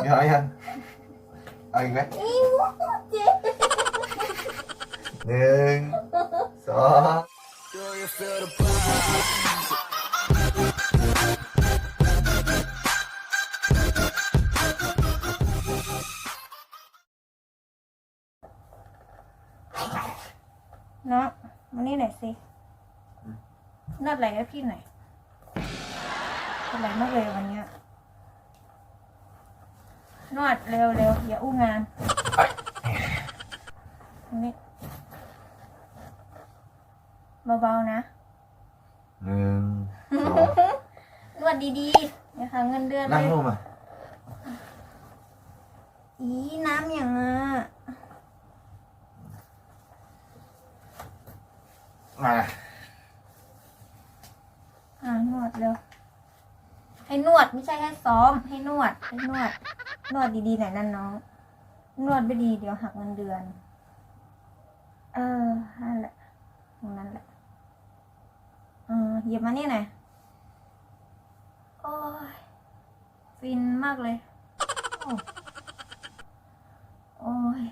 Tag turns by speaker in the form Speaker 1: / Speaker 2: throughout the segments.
Speaker 1: มีเอายังเอาอีกไหม
Speaker 2: อีโมเจ๊
Speaker 1: หนึ่งสอง
Speaker 2: เนาะมานี่หน่อยสินวดไหล่ให้พี่หน่อยปวดไหล่มากเลยวันเนี้ยนวดเร็วเร็วอย่าอู้งานอันนี้เบาๆนะ
Speaker 1: หนึ่งสอง
Speaker 2: นวดดีๆอย่าหาเงินเดือน
Speaker 1: นั่ง
Speaker 2: เลย
Speaker 1: ลงมา
Speaker 2: อีน้ำอย่างอะ
Speaker 1: มา
Speaker 2: อ่านวดเร็วให้นวดไม่ใช่ให้ซ้อมให้นวดให้นวด นวดดีๆหน่อยนั่นน้อง นวดไม่ดีเดี๋ยวหักเงินเดือน เออนั่นแหละตรงนั้นแหละเออหยิบมานี่หน่อยโอ้ยฟินมากเลย โอ้ย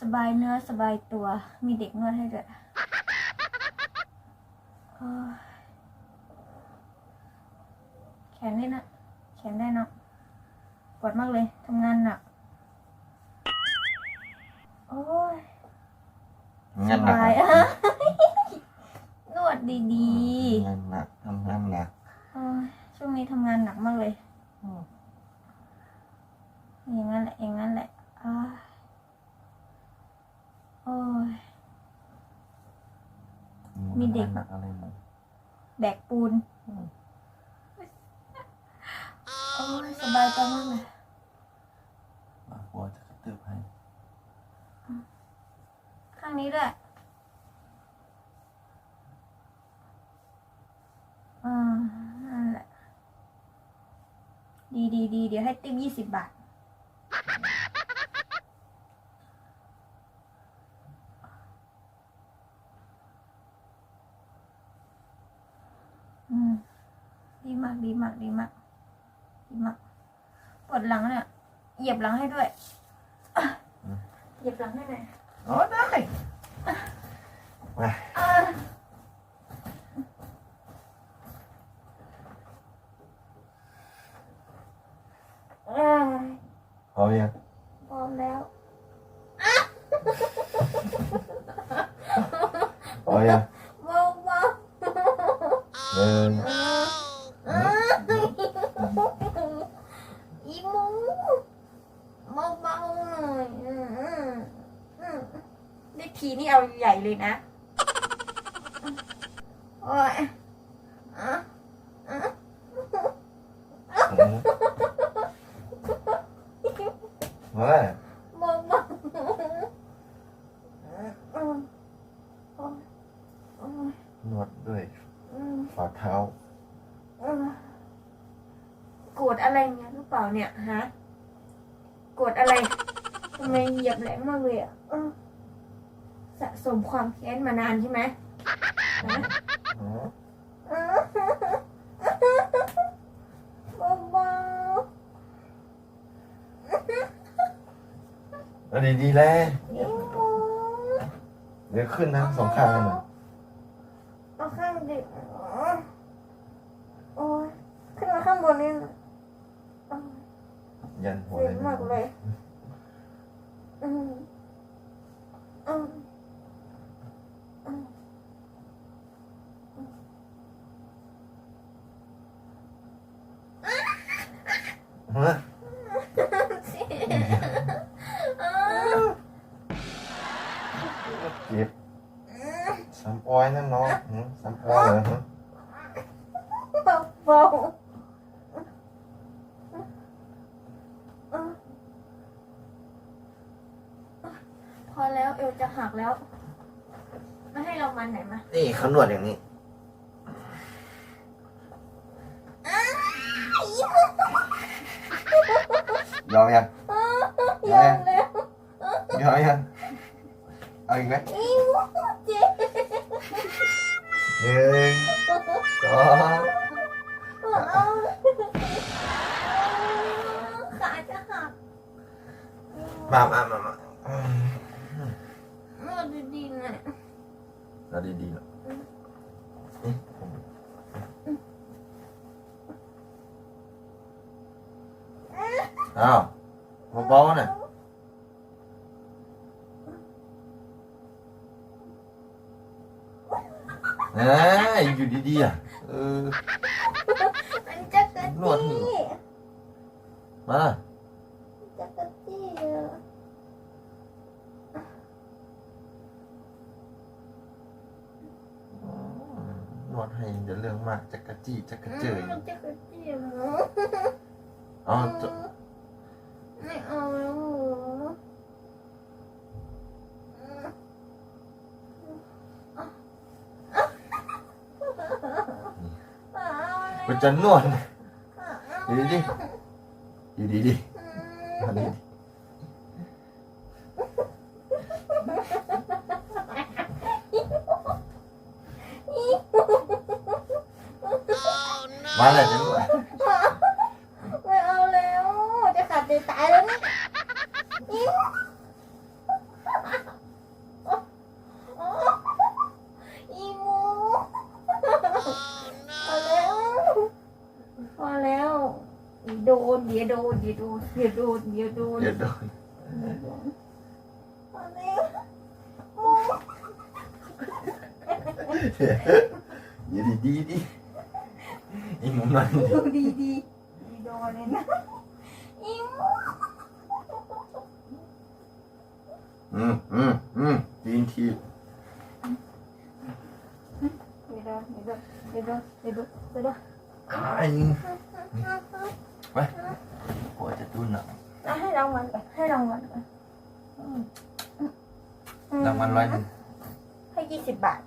Speaker 2: สบายเนื้อสบายตัว มีเด็กนวดให้ด้วยโอ้ยแขนนี่นะ แขนได้เนาะ ปวดมากเลยทำงานหนัก โอ้ย
Speaker 1: งาน
Speaker 2: ส
Speaker 1: หนัก
Speaker 2: บายอะนวดดี
Speaker 1: งานหนักทำงานหนัก
Speaker 2: ๆโอ้ยช่วงนี้ทำงานหนักมากเลย อย่างนั้นแหละ อย่างนั้นแหละอ้ายโอ้ย มีเด็ก
Speaker 1: งานหนักอะไรหมด
Speaker 2: แบกปูนโอ้ ยสบายตัวมากเลย
Speaker 1: มาหัวจะกระตือให้
Speaker 2: ข้างนี้ด้วย อ่า นั่นแหละ ดีดีดีเดี๋ยวให้ติ๊บยี่สิบบาท อืม ดีมาก ดีมาก ดีมากดี มากปวดหลังเนี่ยเหยียบหลังให้ด้วยอะเหยียบหลังให้หน่อย
Speaker 1: อ๋อได้มา
Speaker 2: อ่าอ่า
Speaker 1: พร้อมยัง
Speaker 2: พร้อมแล้ว
Speaker 1: พร้อมยัง
Speaker 2: เบาเบา
Speaker 1: หนึ่ง
Speaker 2: อีหมูเบาเบาหน่อยอืมอืมอืมได้ ทีนี่เอาใหญ่เลยนะโอ้ยอะอะ
Speaker 1: มา
Speaker 2: เบาเบาอืมโอ้ยโอ้ย
Speaker 1: นวดด้วย
Speaker 2: อืม
Speaker 1: ฝ่าเท้า
Speaker 2: เออโกรธอะไรเนี่ยหรือเปล่าเนี่ยฮะโกรธอะไรทำไมเหยียบแรงมากเลยอะเออ สะสมความแค้นมานานใช่ไหมฮะ
Speaker 1: อ๋อ
Speaker 2: เออเบา
Speaker 1: แล้วดีๆแล้ว
Speaker 2: ๆอีหมู
Speaker 1: เดี๋ยวขึ้นนะสองข้างกันหน่อย
Speaker 2: เอาข้างดิโอ้ยขึ้นมาข้างบนนี่นะโอ้ย
Speaker 1: ยันหัว
Speaker 2: เจ็
Speaker 1: เล
Speaker 2: บ
Speaker 1: ย
Speaker 2: มากเลยอืมอืมอืม
Speaker 1: ฮะเจ็บซ้ำอ้อยนั่นน้องหืมซ้ำอ้อยเหรอฮะ
Speaker 2: เบาพอแล้วเอวจะหักแล้วมาให้เรามันไหนมา
Speaker 1: นี่เขานวดอย่างนี้ ยอมยัง
Speaker 2: ยอมแล้ว
Speaker 1: ยอมยังเอาอีกไหม
Speaker 2: อีหมูเจ๊
Speaker 1: หนึ่งสอง
Speaker 2: เอาขา
Speaker 1: มามามามาอืม
Speaker 2: นวดดีๆหน่อย
Speaker 1: เอาดีๆหน่อยนี่อ้าวเบาๆหน่อยเอ้ยอยู่ดีๆอะเออ
Speaker 2: มันจะกระ
Speaker 1: นวดให้
Speaker 2: จี้
Speaker 1: มา
Speaker 2: จะกระจี้อะ
Speaker 1: นวดให้เดี๋ยวเรื่องมากจะกระจี้จะกระเจย
Speaker 2: มันจะกระจี้เหรอ
Speaker 1: อ๋อจะ
Speaker 2: ไม่เอาแล้วเหรอ
Speaker 1: มันจะนวดอยู่ดีๆอยู่ดีดีมาเลยจะนวด
Speaker 2: ไม่เอาแล้ว จะขาดใจตายแล้วเนี่ยอิ๊วอีหมูพอแล้วพอ แล้วอีโดนเดี๋ยวโดนเดี๋ยวโดนเดี๋ยวโดนเดี๋ยวโดน
Speaker 1: เดี๋ยวโดน
Speaker 2: พอแล้ว
Speaker 1: อยู่ดีๆดิอีหมุนมัน
Speaker 2: ดูดีดีอีโดนเลยนะอีหมู
Speaker 1: อืมอืมอืมทีนที
Speaker 2: เดี๋ยวโดนเดี๋ยวโดนเดี๋ยวโดนเดี๋ยวโดนเดี๋ยว โดน
Speaker 1: ขายหนึ่งไปกลัวจะตุ้นอะ
Speaker 2: อะให้รางวัลก่อนให้รางวัลก่อนอืม
Speaker 1: รางวัลร้อยหนึ่ง
Speaker 2: ให้ยี่สิบบาท